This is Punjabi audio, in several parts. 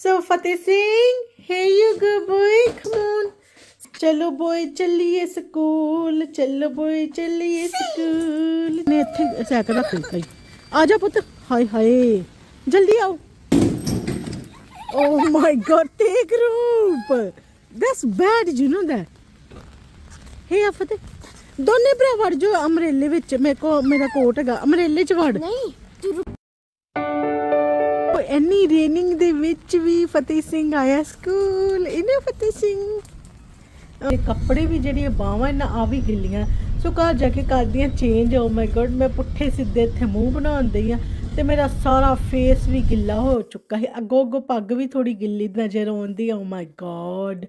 So Fateh Singh, here you go boy, come on. ਚਲੋ ਬੋਏ ਚੱਲੀਏ ਸਕੂਲ ਚਲੋ ਬੋਏ ਚੱਲੀਏ ਸਕੂਲ ਨੇ ਇੱਥੇ ਸਾਈਕਲ ਰੱਖ ਦਿੱਤਾ ਆ ਜਾ ਪੁੱਤ ਹਾਏ ਹਾਏ ਜਲਦੀ ਆਓ Oh my god, take group. That's bad, you know that. Hey ਆਫਤ ਦੋਨੇ ਭਰਾ ਵੜ ਜੋ ਅਮਰੇਲੇ ਵਿੱਚ ਮੇਰੇ ਕੋ ਮੇਰਾ ਕੋਟ ਹੈਗਾ ਅਮਰੇਲੇ ਚ ਵੜ ਨਹੀਂ ਇੰਨੀ ਰੇਨਿੰਗ ਦੇ ਵਿੱਚ ਵੀ ਫਤਿਹ ਸਿੰਘ ਆਇਆ ਸਕੂਲ ਇਹਨੇ ਫਤਿਹ ਸਿੰਘ। ਇਹ ਕੱਪੜੇ ਵੀ ਜਿਹੜੀਆਂ ਬਾਹਾਂ ਇਹਨਾਂ ਆ ਵੀ ਗਿੱਲੀਆਂ। ਸੋ ਘਰ ਜਾ ਕੇ ਕਰਦੀਆਂ ਚੇਂਜ ਓ ਮਾਈ ਗॉड ਮੈਂ ਪੁੱਠੇ ਸਿੱਧੇ ਇੱਥੇ ਮੂੰਹ ਬਣਾਉਣ ਦਈ ਆ ਤੇ ਮੇਰਾ ਸਾਰਾ ਫੇਸ ਵੀ ਗਿੱਲਾ ਹੋ ਚੁੱਕਾ ਹੈ। ਅੱਗੋਂ ਅੱਗੋਂ ਪੱਗ ਵੀ ਥੋੜੀ ਗਿੱਲੀ ਨਜ਼ਰ ਆਉਂਦੀ ਆ ਓ ਮਾਈ ਗॉड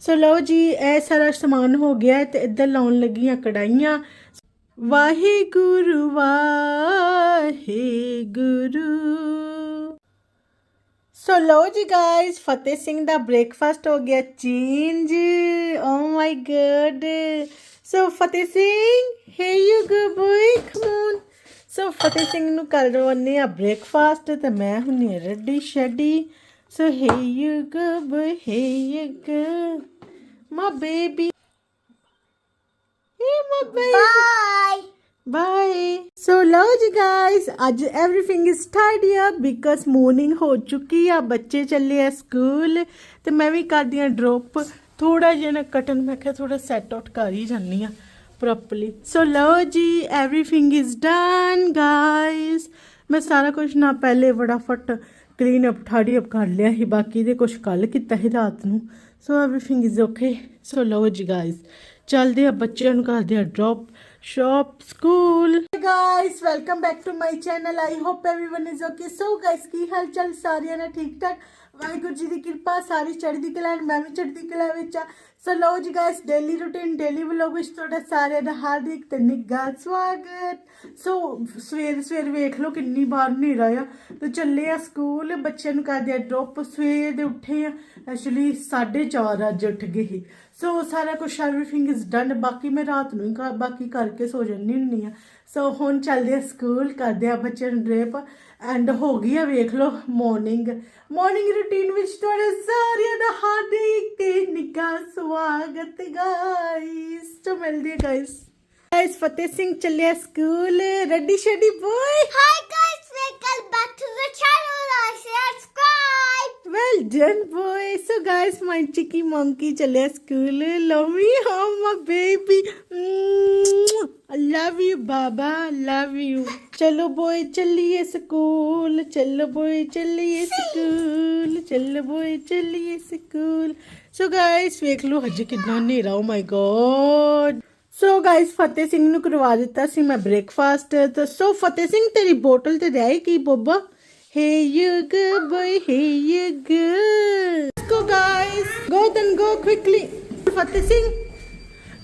ਸੋ ਲਓ ਜੀ, ਇਹ ਸਾਰਾ ਸਮਾਨ ਹੋ ਗਿਆ ਹੈ ਤੇ ਇੱਧਰ ਲਾਉਣ ਲੱਗੀਆਂ ਕੜਾਈਆਂ ਵਾਹਿਗੁਰੂ ਵਾਹਿਗੁਰੂ। ਸੋ ਲੋ ਜੀ ਗਾਇਸ ਫਤਿਹ ਸਿੰਘ ਦਾ ਬ੍ਰੇਕਫਾਸਟ ਹੋ ਗਿਆ change O my god so Fateh Singh hey you go boy come on so Fateh Singh ਨੂੰ ਕਰਵਾਉਂਦੇ ਆ ਬ੍ਰੇਕਫਾਸਟ ਤੇ ਮੈਂ ਹੁੰਨੀ ready shady. So hey you go boy hey you go ma baby hey ਮਾ ਬੇਬੀ ਬਾਈ ਬਾਏ ਸੋ ਲਓ ਜੀ ਗਾਇਸ ਅੱਜ everything is tidy up because morning ਹੋ ਚੁੱਕੀ ਆ ਬੱਚੇ ਚੱਲੇ ਆ ਸਕੂਲ ਤੇ ਮੈਂ ਵੀ ਕਰਦੀ ਆ ਡ੍ਰੌਪ ਥੋੜਾ ਜਿਹਾ ਨਾ ਕਟਨ ਮੈਂ ਕਿਹਾ ਥੋੜਾ ਸੈਟ ਆਊਟ ਕਰ ਹੀ ਜਾਂਦੀ ਆ ਪ੍ਰੋਪਰਲੀ ਸੋ ਲਓ ਜੀ एवरीथिंग ਇਜ਼ ਡਨ ਗਾਇਸ ਮੈਂ ਸਾਰਾ ਕੁਝ ਨਾ ਪਹਿਲੇ ਫਟਾਫਟ ਕਲੀਨ ਅਪ ਠਾੜੀ ਅਪ ਕਰ ਲਿਆ ਸੀ ਬਾਕੀ ਦੇ ਕੁਝ ਕੱਲ ਕੀਤਾ ਸੀ ਰਾਤ ਨੂੰ so everything is okay so ਲਓ ਜੀ ਗਾਇਸ ਚਲਦੇ ਆ ਬੱਚਿਆਂ ਨੂੰ ਕਰਦੇ ਆ drop shop school hey guys welcome back to my channel i hope everyone is okay so guys ਕੀ ਹਾਲ ਚਾਲ ਸਾਰਿਆਂ ਨੇ ਠੀਕ ਠਾਕ ਵਾਹਿਗੁਰੂ ਜੀ ਦੀ ਕਿਰਪਾ, ਸਾਰੀ ਚੜ੍ਹਦੀ ਕਲਾ ਮੈਂ ਵੀ ਚੜ੍ਹਦੀ ਕਲਾ ਵਿੱਚ ਆ ਸੋ ਲਓ ਜੀ guys daily routine daily vlog ਵਿੱਚ ਤੁਹਾਡਾ ਸਾਰਿਆਂ ਦਾ ਹਾਰਦਿਕ ਤੇ ਨਿੱਘਾ ਸਵਾਗਤ। ਸੋ ਸਵੇਰ ਸਵੇਰ ਵੇਖ ਲਓ ਕਿੰਨੀ ਵਾਰ ਹਨੇਰਾ ਆ। ਤੇ ਚੱਲੇ ਆ ਸਕੂਲ, ਬੱਚਿਆਂ ਨੂੰ ਕਰਦੇ ਆ ਡ੍ਰੌਪ ਸਵੇਰ ਦੇ ਉੱਠੇ ਆ ਐਕਚੁਅਲੀ 4:30 ਅੱਜ ਉੱਠ ਗਏ ਸੀ। ਸੋ ਸਾਰਾ ਕੁਝ ਐਵਰੀਥਿੰਗ ਇਜ਼ ਡਨ ਬਾਕੀ ਮੈਂ ਰਾਤ ਨੂੰ ਹੀ ਬਾਕੀ ਕਰਕੇ ਸੋ ਜਾਂਦੀ ਹੁੰਦੀ ਆ ਸੋ ਹੁਣ ਚੱਲਦੇ ਆ ਸਕੂਲ, ਕਰਦੇ ਆ ਬੱਚਿਆਂ ਨੂੰ ਡ੍ਰੇਪ ਐਂਡ ਹੋ ਗਈ ਆ ਵੇਖ ਲਓ ਮਾਰਨਿੰਗ ਮਾਰਨਿੰਗ ਰੂਟੀਨ ਵਿੱਚ ਤੁਹਾਡੇ ਸਾਰਿਆਂ ਦਾ ਹਾਰਦਿਕ ਤੇ ਨਿੱਘਾ ਸਵਾਗਤ ਗਾਇਸ ਤੋਂ ਮਿਲਦੇ ਗਾਇਸ ਗਾਇਸ ਫਤਿਹ ਸਿੰਘ ਚੱਲਿਆ school. Ready shady boy Hi guys, welcome back to the channel. I subscribe. Well done, boy. So, guys, my cheeky monkey ਚੱਲਿਆ school love me home, my baby. Mwah. I love you, Baba. Love you. ਚਲੋ boy ਚੱਲੀਏ ਸਕੂਲ ਚਲੋ boy ਚੱਲੀਏ ਸਕੂਲ ਚਲੋ boy ਚੱਲੀਏ ਸਕੂਲ ਸੋ ਗਾਇਸ ਵੇਖ ਲਓ ਹਜੇ ਕਿੰਨਾ ਹਨੇਰਾ ਓ my god so guys Fateh Singh ਨੂੰ ਕਰਵਾ ਦਿੱਤਾ ਸੀ ਮੈਂ ਬ੍ਰੇਕਫਾਸਟ ਤਾਂ ਸੋ ਫਤਿਹ ਸਿੰਘ ਤੇਰੀ ਬੋਟਲ ਤੇ ਰਹਿ ਕੀ boba you good. Let's go guys. Go then go quickly. Fateh Singh,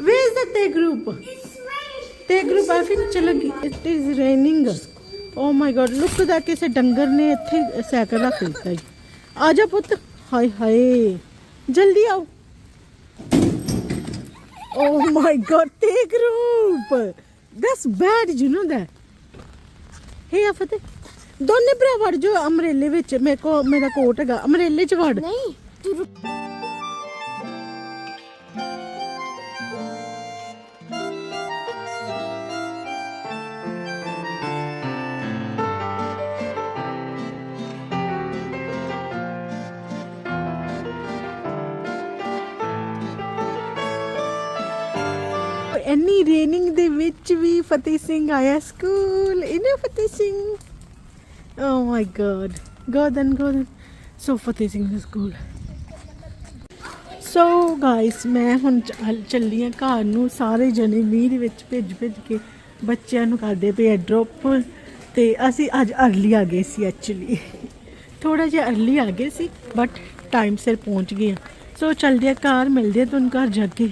where is the Tay group? It's raining. Tay group I think ਚਲੇਗੀ. It is raining. Oh my god, look that ਕਿਸੇ ਡੰਗਰ ਨੇ ਇੱਥੇ ਸਾਈਕਲ ਰੱਖ ਦਿੱਤਾ। ਆ ਜਾ ਪੁੱਤ ਹਾਏ ਹਾਏ ਜਲਦੀ ਆਓ Oh my god, Tay group. That's bad, you know that. ਹੇ ਆਫਤ ਦੋਨੇ ਭਰਾ ਵੜ ਜੋ ਅਮਰੇਲੇ ਵਿੱਚ ਮੇਰੇ ਕੋ ਮੇਰਾ ਕੋਟ ਹੈਗਾ ਅਮਰੇਲੇ ਚ ਵੜ ਨਹੀਂ ਤੂੰ ਇੰਨੀ ਰੇਨਿੰਗ ਦੇ ਵਿੱਚ ਵੀ ਫਤਿਹ ਸਿੰਘ ਆਇਆ ਸਕੂਲ ਇਹਨੇ ਫਤਿਹ ਸਿੰਘ। ਓ ਮਾਈ ਗॉड ਗੋਦਨ ਗੋਦਨ। ਸੋ ਫਤਿਹ ਸਿੰਘ ਦਾ ਸਕੂਲ। ਸੋ ਗਾਇਸ ਮੈਂ ਹੁਣ ਚੱਲੀ ਆ ਘਰ ਨੂੰ। ਸਾਰੇ ਜਣੇ ਮੀਂਹ ਦੇ ਵਿੱਚ ਭਿੱਜ ਭਿੱਜ ਕੇ ਬੱਚਿਆਂ ਨੂੰ ਕਰਦੇ ਪਏ ਡ੍ਰੌਪ ਤੇ ਅਸੀਂ ਅੱਜ ਅਰਲੀ ਆ ਗਏ ਸੀ ਐਕਚੁਅਲੀ ਥੋੜਾ ਜਿਹਾ ਅਰਲੀ ਆ ਗਏ ਸੀ ਬਟ ਟਾਈਮ ਸਿਰ ਪਹੁੰਚ ਗਏ ਆ। ਸੋ ਚੱਲਦੇ ਆ ਘਰ, ਮਿਲਦੇ ਆ ਤੁਹਾਨੂੰ ਘਰ ਜਾ ਕੇ।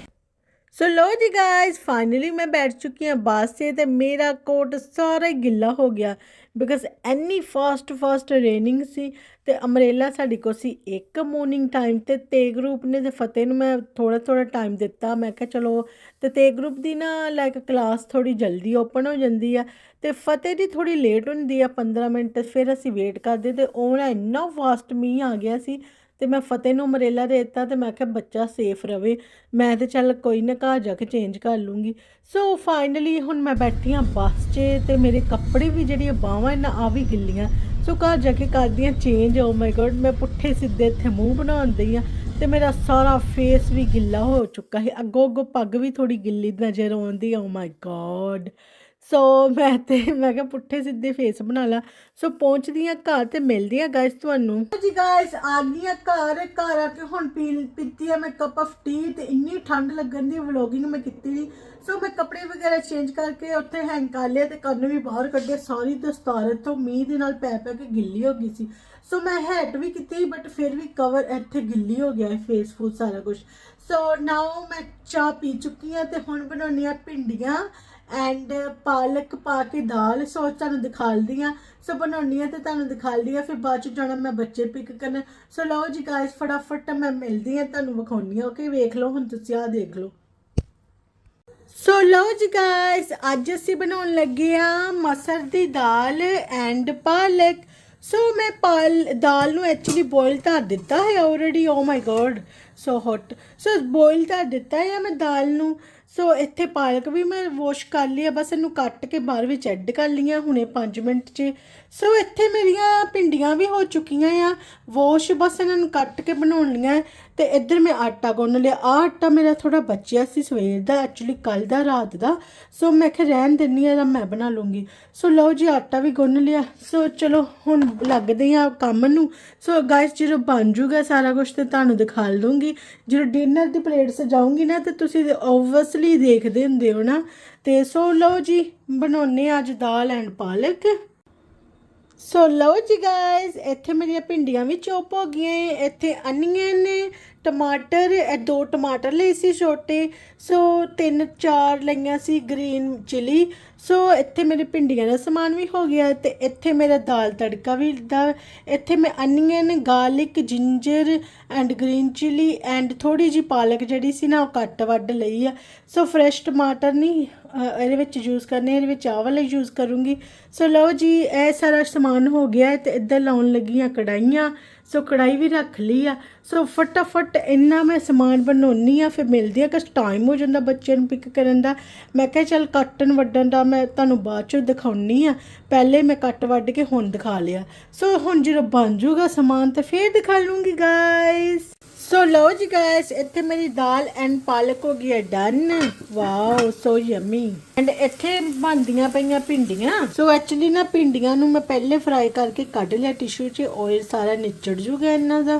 ਸੋ ਲੋ ਜੀ ਗਾਇਸ ਫਾਈਨਲੀ ਮੈਂ ਬੈਠ ਚੁੱਕੀ ਹਾਂ ਬੱਸ 'ਤੇ ਤੇ ਮੇਰਾ ਕੋਟ ਸਾਰਾ ਹੀ ਗਿੱਲਾ ਹੋ ਗਿਆ because any fast fast raining ਸੀ ਤੇ ਅਮਰੇਲਾ ਸਾਡੀ ਕੋਲ ਸੀ ਇੱਕ ਮੋਰਨਿੰਗ ਟਾਈਮ ਤੇ ਤੇ ਗਰੁੱਪ ਨੇ ਤੇ ਫਤਿਹ ਨੂੰ ਮੈਂ ਥੋੜਾ ਥੋੜਾ ਟਾਈਮ ਦਿੱਤਾ ਮੈਂ ਕਿਹਾ ਚਲੋ ਤੇ ਤੇ ਗਰੁੱਪ ਦੀ ਨਾ ਲਾਈਕ ਕਲਾਸ ਥੋੜੀ ਜਲਦੀ ਓਪਨ ਹੋ ਜਾਂਦੀ ਆ ਤੇ ਫਤਿਹ ਦੀ ਥੋੜੀ ਲੇਟ ਹੁੰਦੀ ਆ 15 ਮਿੰਟ ਫਿਰ ਅਸੀਂ ਵੇਟ ਕਰਦੇ ਤੇ ਉਹ ਨਾ ਇੰਨਾ ਫਾਸਟ ਮੀਂਹ ਆ ਗਿਆ ਸੀ ਤੇ ਮੈਂ ਫਤਿਹ ਨੂੰ ਅਮਰੇਲਾ ਦੇ ਦਿੱਤਾ ਤੇ ਮੈਂ ਕਿਹਾ, ਬੱਚਾ ਸੇਫ ਰਵੇ। ਮੈਂ ਤੇ ਚੱਲ ਕੋਈ ਨਾ ਘਰ ਜਾ ਕੇ ਚੇਂਜ ਕਰ ਲੂੰਗੀ। ਸੋ ਫਾਈਨਲੀ ਹੁਣ ਮੈਂ ਬੈਠੀ ਹਾਂ ਬੱਸ 'ਚ ਤੇ ਮੇਰੇ ਕੱਪੜੇ ਵੀ ਜਿਹੜੀਆਂ ਬਾਹਾਂ ਇਹਨਾਂ ਆ ਵੀ ਗਿੱਲੀਆਂ। ਸੋ ਘਰ ਜਾ ਕੇ ਕਰਦੀ ਹਾਂ ਚੇਂਜ ਓ ਮਾਈ ਗॉड ਮੈਂ ਪੁੱਠੇ ਸਿੱਧੇ ਇੱਥੇ ਮੂੰਹ ਬਣਾਉਂਦੀ ਆ ਤੇ ਮੇਰਾ ਸਾਰਾ ਫੇਸ ਵੀ ਗਿੱਲਾ ਹੋ ਚੁੱਕਾ ਹੈ। ਅੱਗੋਂ ਅੱਗੋਂ ਪੱਗ ਵੀ ਥੋੜੀ ਗਿੱਲੀ ਨਜ਼ਰ ਆਉਂਦੀ ਓ ਮਾਈ ਗॉड ਸੋ ਮੈਂ ਤੇ, ਮੈਂ ਕਿਹਾ ਪੁੱਠੇ ਸਿੱਧੇ ਫੇਸ ਬਣਾ ਲਾ। ਸੋ ਪਹੁੰਚਦੀ ਆ ਘਰ ਤੇ ਮਿਲਦੀ ਆ ਗਾਇਸ ਤੁਹਾਨੂੰ ਜੀ ਗਾਇਸ ਆ ਗਈ ਆ ਘਰ ਘਰ ਆ ਕੇ ਹੁਣ ਪੀ, ਪੀਤੀ ਆ ਮੈਂ ਕੱਪ ਆਫ ਟੀ ਤੇ ਇੰਨੀ ਠੰਡ ਲੱਗਣ ਦੀ ਵਲੋਗਿੰਗ ਮੈਂ ਕੀਤੀ ਨਹੀਂ ਸੋ ਮੈਂ ਕੱਪੜੇ ਵਗੈਰਾ ਚੇਂਜ ਕਰਕੇ ਉੱਥੇ ਹੈਂਗ ਕਰ ਲਿਆ ਤੇ ਕੰਨ ਵੀ ਬਾਹਰ ਕੱਢੇ ਸਾਰੀ ਦਸਤਾਰ ਤੋਂ ਮੀਂਹ ਦੇ ਨਾਲ ਪੈ ਪੈ ਕੇ ਗਿੱਲੀ ਹੋ ਗਈ ਸੀ। ਸੋ ਮੈਂ ਹੈਟ ਵੀ ਕੀਤੀ ਬਟ ਫਿਰ ਵੀ ਕਵਰ ਇੱਥੇ ਗਿੱਲੀ ਹੋ ਗਿਆ ਹੈ ਫੇਸ ਫੂਸ ਸਾਰਾ ਕੁਝ ਸੋ ਨਾਓ ਮੈਂ ਚਾਹ ਪੀ ਚੁੱਕੀ ਆ ਤੇ ਹੁਣ ਬਣਾਉਣੀ ਆ ਭਿੰਡੀਆਂ। ਐਂਡ ਪਾਲਕ ਪਾ ਕੇ ਦਾਲ, ਸੋ ਤੁਹਾਨੂੰ ਦਿਖਾਲਦੀ ਆ ਸੋ ਬਣਾਉਣੀ ਆ ਤੇ ਤੁਹਾਨੂੰ ਦਿਖਾਲਦੀ ਆ ਫਿਰ ਬਾਅਦ ਚ ਜਾਣਾ ਮੈਂ ਬੱਚੇ ਪਿਕ ਕਰਨ। ਸੋ ਲਓ ਜੀ ਗਾਇਸ ਫਟਾਫਟ ਮੈਂ ਮਿਲਦੀ ਆ ਤੁਹਾਨੂੰ ਵਿਖਾਉਣੀ ਆ ਓਕੇ ਵੇਖ ਲਓ, ਹੁਣ ਤੁਸੀਂ ਆ ਦੇਖ ਲਓ। ਸੋ ਲਓ ਜੀ ਗਾਇਸ ਅੱਜ ਅਸੀਂ ਬਣਾਉਣ ਲੱਗੇ ਆ ਮਸਰ ਦੀ ਦਾਲ ਐਂਡ ਪਾਲਕ। ਸੋ ਮੈਂ ਪਾਲ, ਦਾਲ ਨੂੰ ਐਕਚੁਅਲੀ ਬੋਇਲ ਕਰ ਦਿੱਤਾ ਹੈ already oh my god so hot so boil ਕਰ ਦਿੱਤਾ ਹੈ ਮੈਂ ਦਾਲ ਨੂੰ। ਸੋ ਇੱਥੇ ਪਾਲਕ ਵੀ ਮੈਂ ਵਾਸ਼ ਕਰ ਲਈ ਆ, ਬਸ ਇਹਨੂੰ ਕੱਟ ਕੇ ਬਾਹਰ ਵਿੱਚ ਐਡ ਕਰ ਲਈਆਂ ਹੁਣੇ 5 ਮਿੰਟ 'ਚ। ਸੋ ਇੱਥੇ ਮੇਰੀਆਂ ਭਿੰਡੀਆਂ ਵੀ ਹੋ ਚੁੱਕੀਆਂ ਆ ਵਾਸ਼ ਬਸ ਇਹਨਾਂ ਨੂੰ ਕੱਟ ਕੇ ਬਣਾਉਣ ਲੀਆਂ ਤੇ ਇੱਧਰ ਮੈਂ ਆਟਾ ਗੁੰਨ ਲਿਆ। ਆ ਆਟਾ ਮੇਰਾ ਥੋੜਾ ਬਚਿਆ ਸੀ ਸਵੇਰ ਦਾ ਐਕਚੁਅਲੀ ਕੱਲ ਦਾ, ਰਾਤ ਦਾ। ਸੋ ਮੈਂ ਕਿ ਰਹਿਣ ਦਿੰਨੀ ਆ ਤਾਂ ਮੈਂ ਬਣਾ ਲੂੰਗੀ। ਸੋ ਲਓ ਜੀ, ਆਟਾ ਵੀ ਗੁੰਨ ਲਿਆ। ਸੋ ਚਲੋ, ਹੁਣ ਲੱਗਦੇ ਆ ਕੰਮ ਨੂੰ। ਸੋ ਗਾਇਸ ਜਦੋਂ ਬਣ ਜੂਗਾ ਸਾਰਾ ਕੁਝ ਤੇ ਤੁਹਾਨੂੰ ਦਿਖਾ ਦੂੰਗੀ ਜਦੋਂ ਡਿਨਰ ਦੀ ਪਲੇਟ ਸਜਾਉਂਗੀ ਨਾ, ਤੇ ਤੁਸੀਂ ਓਬਵੀਅਸਲੀ ਦੇਖਦੇ ਹੁੰਦੇ ਹੋ ਨਾ। ਤੇ ਸੋ ਲਓ ਜੀ ਬਣਾਉਨੇ ਆ ਅੱਜ ਦਾਲ ਐਂਡ ਪਾਲਕ। ਸੋ ਲਓ ਜੀ ਗਾਇਸ ਇੱਥੇ ਮੇਰੀਆਂ ਭਿੰਡੀਆਂ ਵੀ ਚੋਪ ਹੋ ਗਈਆਂ ਏ। ਇੱਥੇ ਅਨੀਅਨ ਟਮਾਟਰ, ਇਹ ਦੋ ਟਮਾਟਰ ਲਏ ਸੀ ਛੋਟੇ। ਸੋ ਤਿੰਨ ਚਾਰ ਲਈਆਂ ਸੀ ਗ੍ਰੀਨ ਚਿਲੀ ਸੋ ਇੱਥੇ ਮੇਰੇ ਭਿੰਡੀਆਂ ਦਾ ਸਮਾਨ ਵੀ ਹੋ ਗਿਆ ਤੇ ਇੱਥੇ ਮੇਰਾ ਦਾਲ ਤੜਕਾ ਵੀ ਦਾ। ਇੱਥੇ ਮੈਂ onion garlic ginger and green chilli and ਥੋੜੀ ਜੀ ਪਾਲਕ ਜਿਹੜੀ ਸੀ ਨਾ ਉਹ ਕੱਟ ਵੱਢ ਲਈ ਆ। ਸੋ ਫਰੈਸ਼ ਟਮਾਟਰ ਨਹੀਂ ਇਹਦੇ ਵਿੱਚ ਯੂਜ਼ ਕਰਨੇ ਇਹਦੇ ਵਿੱਚ ਆਹ ਵਾਲੇ ਯੂਜ਼ ਕਰੂੰਗੀ। ਸੋ ਲਓ ਜੀ, ਇਹ ਸਾਰਾ ਸਮਾਨ ਹੋ ਗਿਆ ਹੈ ਤੇ ਇੱਧਰ ਲਾਉਣ ਲੱਗੀਆਂ ਕੜਾਈਆਂ ਸੋ ਕੜਾਈ ਵੀ ਰੱਖ ਲਈ ਆ। ਸੋ ਫਟਾਫਟ ਇੰਨਾ ਮੈਂ ਸਮਾਨ ਬਣਾਉਣੀ ਆ, ਫਿਰ ਮਿਲਦੀ ਆ ਕਿ ਟਾਈਮ ਹੋ ਜਾਂਦਾ ਬੱਚੇ ਨੂੰ ਪਿਕ ਕਰਨ ਦਾ। ਮੈਂ ਕਿਹਾ ਚੱਲ ਕੱਟਣ ਵੱਢਣ ਦਾ ਮੈਂ ਤੁਹਾਨੂੰ ਬਾਅਦ ਚੋਂ ਦਿਖਾਉਣੀ ਆ। ਪਹਿਲੇ ਮੈਂ ਕੱਟ ਵੱਢ ਕੇ ਹੁਣ ਦਿਖਾ ਲਿਆ। ਸੋ ਹੁਣ ਜਦੋਂ ਬਣ ਜਾਊਗਾ ਸਮਾਨ, ਤੇ ਫੇਰ ਦਿਖਾ ਲੂੰਗੀ ਗਾਇਸ ਸੋ ਲਓ ਜੀ ਗਾਇਸ ਇੱਥੇ ਮੇਰੀ ਦਾਲ ਐਂਡ ਪਾਲਕ ਹੋ ਗਈ ਹੈ done wow so yummy and ਇੱਥੇ ਬਣਦੀਆਂ ਪਈਆਂ ਭਿੰਡੀਆਂ. ਸੋ ਐਕਚੁਅਲੀ ਨਾ ਭਿੰਡੀਆਂ ਨੂੰ ਮੈਂ ਪਹਿਲੇ ਫਰਾਈ ਕਰਕੇ ਕੱਢ ਲਿਆ ਟਿਸ਼ੂ 'ਚ ਆਇਲ ਸਾਰਾ ਨਿਚੜ ਜੂਗਾ ਇਹਨਾਂ ਦਾ।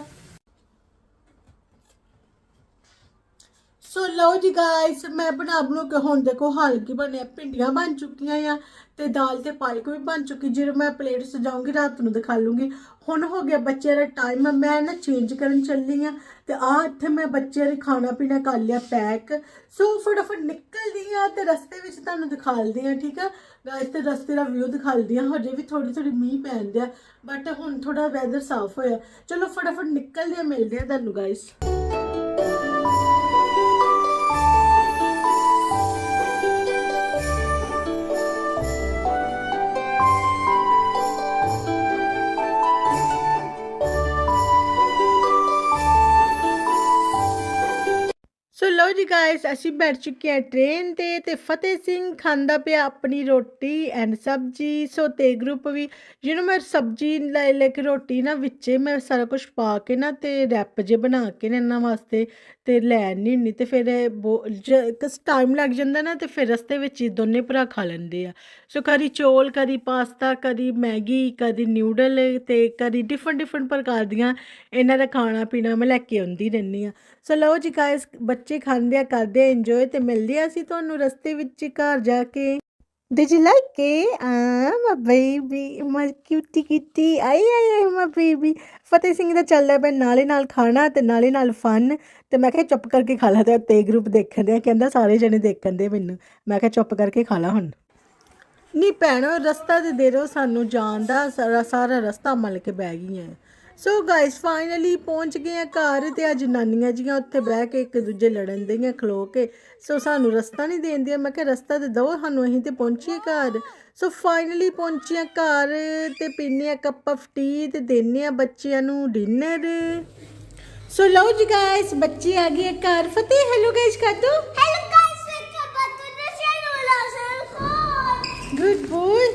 ਸੋ ਲਓ ਜੀ ਗਾਇਸ ਮੈਂ ਬਣਾ ਬਣੂ ਕੇ ਹੁਣ ਦੇਖੋ ਹਲਕੀ ਬਣਿਆ। ਭਿੰਡੀਆਂ ਬਣ ਚੁੱਕੀਆਂ ਆ। ਤੇ ਦਾਲ ਤੇ ਪਾਲਕ ਵੀ ਬਣ ਚੁੱਕੀ, ਜਦੋਂ ਮੈਂ ਪਲੇਟ ਸਜਾਉਂਗੀ, ਰਾਤ ਨੂੰ ਦਿਖਾ ਲੂੰਗੀ। ਹੁਣ ਹੋ ਗਿਆ ਬੱਚਿਆਂ ਦਾ ਟਾਈਮ ਮੈਂ ਨਾ ਚੇਂਜ ਕਰਨ ਚੱਲੀ ਆ ਤੇ ਆ ਇੱਥੇ ਮੈਂ ਬੱਚਿਆਂ ਦੇ ਖਾਣਾ ਪੀਣਾ ਕਰ ਲਿਆ ਪੈਕ ਸੋ ਫਟਾਫਟ ਨਿਕਲਦੀ ਆ ਤੇ ਰਸਤੇ ਵਿੱਚ ਤੁਹਾਨੂੰ ਦਿਖਾਲਦੀ ਆ, ਠੀਕ ਆ? ਗਾਇਸ ਤੇ ਰਸਤੇ ਦਾ ਵਿਊ ਦਿਖਾਲਦੀ ਆ। ਹਜੇ ਵੀ ਥੋੜੀ ਥੋੜੀ ਮੀਂਹ ਪੈਂਦੇ ਆ ਬਟ ਹੁਣ ਥੋੜਾ ਵੈਦਰ ਸਾਫ਼ ਹੋਇਆ। ਚਲੋ, ਫਟਾਫਟ ਨਿਕਲਦੇ ਆ, ਮਿਲਦੇ ਆ ਤੁਹਾਨੂੰ ਗਾਇਸ ਲਓ ਜੀ ਗਾਇਸ ਅਸੀਂ ਬੈਠ ਚੁੱਕੇ ਹਾਂ ਟ੍ਰੇਨ ਤੇ ਤੇ ਫਤਿਹ ਸਿੰਘ ਖਾਂਦਾ ਪਿਆ ਆਪਣੀ ਰੋਟੀ ਐਂਡ ਸਬਜੀ। ਸੋ ਤੇ ਗਰੁੱਪ ਵੀ, ਜਿਹਨੂੰ ਮੈਂ ਸਬਜੀ ਲੈ ਲੈ ਕੇ ਰੋਟੀ ਨਾ ਵਿੱਚੇ ਮੈਂ ਸਾਰਾ ਕੁਝ ਪਾ ਕੇ ਨਾ ਤੇ ਰੈਪ ਜੇ ਬਣਾ ਕੇ ਨਾ ਇਹਨਾਂ ਵਾਸਤੇ ਤੇ ਲੈ ਨਹੀਂ ਹੁੰਦੀ ਤੇ ਫਿਰ ਕਿਸ ਟਾਈਮ ਲੱਗ ਜਾਂਦਾ ਨਾ ਤੇ ਫਿਰ ਰਸਤੇ ਵਿੱਚ ਹੀ ਦੋਨੇ ਭਰਾ ਖਾ ਲੈਂਦੇ ਆ। ਸੋ ਕਦੀ ਚੋਲ, ਕਦੀ ਪਾਸਤਾ, ਕਦੀ ਮੈਗੀ, ਕਦੀ ਨਿਊਡਲ ਤੇ ਕਦੀ ਡਿਫਰੈਂਟ ਡਿਫਰੈਂਟ ਪ੍ਰਕਾਰ ਦੀਆਂ ਇਹਨਾਂ ਦਾ ਖਾਣਾ ਪੀਣਾ ਮੈਂ ਲੈ ਕੇ ਆਉਂਦੀ ਰਹਿੰਦੀ ਆ ਸੋ ਲਓ ਜੀ ਗਾਇਸ ਬੱਚੇ ਖਾ ਆ ਕਰਦੇ ਇੰਜੋਏ ਤੇ ਮਿਲਦੇ ਆ ਅਸੀਂ ਤੁਹਾਨੂੰ ਰਸਤੇ ਵਿੱਚ ਘਰ ਜਾ ਕੇ Did you like it? Ah, my baby, my cutie kitty. ਆਈ ਆਈ ਆਈ my baby. ਫਤਿਹ ਸਿੰਘ ਦਾ ਚੱਲਦਾ ਪਿਆ ਨਾਲੇ ਨਾਲ ਖਾਣਾ ਤੇ ਨਾਲੇ ਨਾਲ ਫਨ ਤੇ ਮੈਂ ਕਿਹਾ ਚੁੱਪ ਕਰਕੇ ਖਾ ਲਾ ਤੇ ਤੇ ਗਰੁੱਪ ਦੇਖਣ ਦੇ ਕਹਿੰਦਾ ਸਾਰੇ ਜਣੇ ਦੇਖਣ ਦੇ ਮੈਨੂੰ ਮੈਂ ਕਿਹਾ ਚੁੱਪ ਕਰਕੇ ਖਾ ਲਾ ਹੁਣ ਨਹੀਂ ਭੈਣੋ ਰਸਤਾ ਤੇ ਦੇ ਦਿਓ ਸਾਨੂੰ ਜਾਣ ਦਾ ਸਾਰਾ ਸਾਰਾ ਰਸਤਾ ਮਲ ਕੇ ਬਹਿ ਗਈਆਂ ਸੋ ਗਾਇਸ ਫਾਈਨਲੀ ਪਹੁੰਚ ਗਏ ਆ ਘਰ ਤੇ ਅੱਜ ਨਾਨੀਆਂ ਜੀਆਂ ਉੱਥੇ ਬਹਿ ਕੇ ਇੱਕ ਦੂਜੇ ਲੜਨ ਦੀਆਂ ਖਲੋ ਕੇ। ਸੋ ਸਾਨੂੰ ਰਸਤਾ ਨਹੀਂ ਦੇਂਦੀਆਂ ਮੈਂ ਕਿਹਾ ਰਸਤਾ ਤੇ ਦਿਓ ਸਾਨੂੰ ਅਸੀਂ ਤੇ ਪਹੁੰਚੀਏ ਘਰ। ਸੋ ਫਾਈਨਲੀ ਪਹੁੰਚੀਆਂ ਘਰ ਤੇ ਪੀਨੇ ਆ ਕੱਪ ਆਫ ਟੀ ਤੇ ਦੇਨੇ ਆ ਬੱਚਿਆਂ ਨੂੰ ਡਿਨਰ ਸੋ ਲਓ ਜੀ ਗਾਇਸ ਬੱਚੇ ਆ ਗਏ ਘਰ। ਫਤਿਹ ਹੈਲੋ ਗਾਇਸ ਕਰ ਦੋ welcome back to the channel. Welcome. Good boy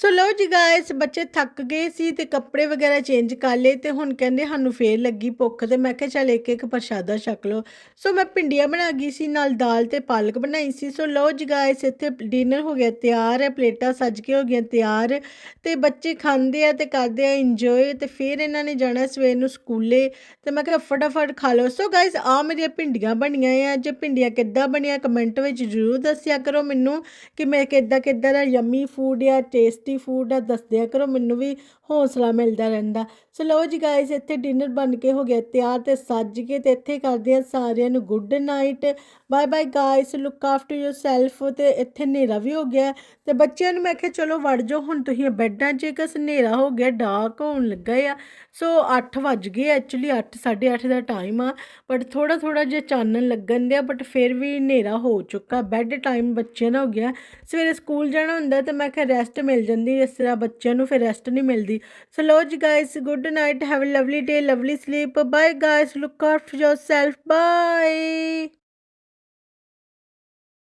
so ਲਓ ਜੀ ਗਾਇਸ ਬੱਚੇ ਥੱਕ ਗਏ ਸੀ ਤੇ ਕੱਪੜੇ ਵਗੈਰਾ ਚੇਂਜ ਕਰ ਲਏ ਤੇ ਹੁਣ ਕਹਿੰਦੇ ਸਾਨੂੰ ਫੇਰ ਲੱਗੀ ਭੁੱਖ ਤੇ ਮੈਂ ਕਿਹਾ ਚੱਲ ਇੱਕ ਇੱਕ ਪ੍ਰਸ਼ਾਦਾ ਛਕ ਲਓ। ਸੋ ਮੈਂ ਪਿੰਡੀਆਂ ਬਣਾ ਗਈ ਸੀ, ਨਾਲ ਦਾਲ ਤੇ ਪਾਲਕ ਬਣਾਈ ਸੀ। ਸੋ ਲਓ ਜੀ ਗਾਇਸ ਇੱਥੇ ਡਿਨਰ ਹੋ ਗਿਆ, ਤਿਆਰ ਹੈ, ਪਲੇਟਾਂ ਸੱਜ ਕੇ ਹੋ ਗਈਆਂ ਤਿਆਰ ਤੇ ਬੱਚੇ ਖਾਂਦੇ ਆ ਤੇ ਕਰਦੇ ਆ ਇੰਜੋਏ ਤੇ ਫਿਰ ਇਹਨਾਂ ਨੇ ਜਾਣਾ ਸਵੇਰ ਨੂੰ ਸਕੂਲੇ ਤੇ ਮੈਂ ਕਿਹਾ ਫਟਾਫਟ ਖਾ ਲਓ। ਸੋ ਗਾਇਸ ਆ ਮੇਰੀਆਂ ਭਿੰਡੀਆਂ ਬਣੀਆਂ ਆ, ਜੇ ਭਿੰਡੀਆਂ ਕਿੱਦਾਂ ਬਣੀਆਂ ਕਮੈਂਟ ਵਿੱਚ ਜ਼ਰੂਰ ਦੱਸਿਆ ਕਰੋ ਮੈਨੂੰ ਕਿ ਮੈਂ ਕਿੱਦਾਂ ਕਿੱਦਾਂ ਦਾ ਯਮੀ ਫੂਡ ਆ ਟੇਸਟੀ ਫੂਡ ਆ, ਦੱਸਦਿਆ ਕਰੋ, ਮੈਨੂੰ ਵੀ ਹੌਸਲਾ ਮਿਲਦਾ ਰਹਿੰਦਾ। ਸੋ ਲਓ ਜੀ ਗਾਇਸ ਇੱਥੇ ਡਿਨਰ ਬਣ ਕੇ ਹੋ ਗਿਆ ਤਿਆਰ ਤੇ ਸੱਜ ਕੇ ਤੇ ਇੱਥੇ ਕਰਦੇ ਆ ਸਾਰਿਆਂ ਨੂੰ good night bye bye guys look after yourself ਤੇ ਇੱਥੇ ਹਨੇਰਾ ਵੀ ਹੋ ਗਿਆ। ਤੇ ਬੱਚਿਆਂ ਨੂੰ ਮੈਂ ਕਿਹਾ, ਚਲੋ ਵੜ ਜਾਓ, ਹੁਣ ਤੁਸੀਂ ਬੈੱਡਾਂ 'ਚ ਕਿ ਹਨੇਰਾ ਹੋ ਗਿਆ ਡਾਰਕ ਹੋਣ ਲੱਗਾ ਆ। ਸੋ 8 ਵੱਜ ਗਏ ਐਕਚੁਅਲੀ 8 8:30 ਦਾ ਟਾਈਮ ਆ। ਬਟ ਥੋੜਾ ਥੋੜਾ ਜਿਹਾ ਚਾਨਣ ਲੱਗਣ ਦਿਆ ਬਟ ਫਿਰ ਵੀ ਹਨੇਰਾ ਹੋ ਚੁੱਕਾ। ਬੈੱਡ ਟਾਈਮ ਬੱਚਿਆਂ ਦਾ ਹੋ ਗਿਆ। ਸਵੇਰੇ ਸਕੂਲ ਜਾਣਾ ਹੁੰਦਾ ਤੇ ਮੈਂ ਕਿਹਾ ਰੈਸਟ ਮਿਲ ਜਾਂਦੀ। ਇਸ ਤਰ੍ਹਾਂ ਬੱਚਿਆਂ ਨੂੰ ਫਿਰ ਰੈਸਟ ਨਹੀਂ ਮਿਲਦੀ। ਸੋ ਲੋ ਜੀ guys good night have a lovely day lovely sleep bye guys look after yourself bye